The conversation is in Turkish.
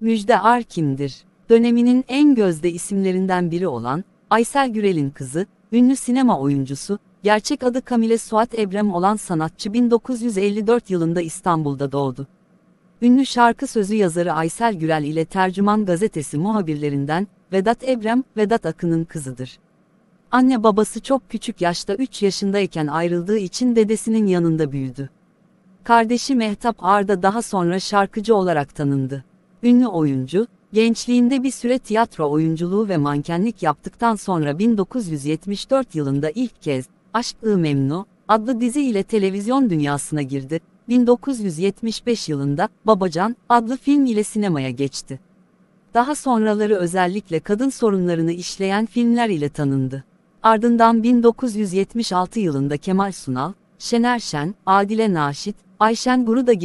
Müjde Ar kimdir? Döneminin en gözde isimlerinden biri olan, Aysel Gürel'in kızı, ünlü sinema oyuncusu, gerçek adı Kamile Suat Ebrem olan sanatçı 1954 yılında İstanbul'da doğdu. Ünlü şarkı sözü yazarı Aysel Gürel ile Tercüman gazetesi muhabirlerinden, Vedat Ebrem, Vedat Akın'ın kızıdır. Anne babası çok küçük yaşta 3 yaşındayken ayrıldığı için dedesinin yanında büyüdü. Kardeşi Mehtap Arda daha sonra şarkıcı olarak tanındı. Ünlü oyuncu, gençliğinde bir süre tiyatro oyunculuğu ve mankenlik yaptıktan sonra 1974 yılında ilk kez Aşk-ı Memnu adlı dizi ile televizyon dünyasına girdi. 1975 yılında Babacan adlı film ile sinemaya geçti. Daha sonraları özellikle kadın sorunlarını işleyen filmler ile tanındı. Ardından 1976 yılında Kemal Sunal, Şener Şen, Adile Naşit, Ayşen Guruda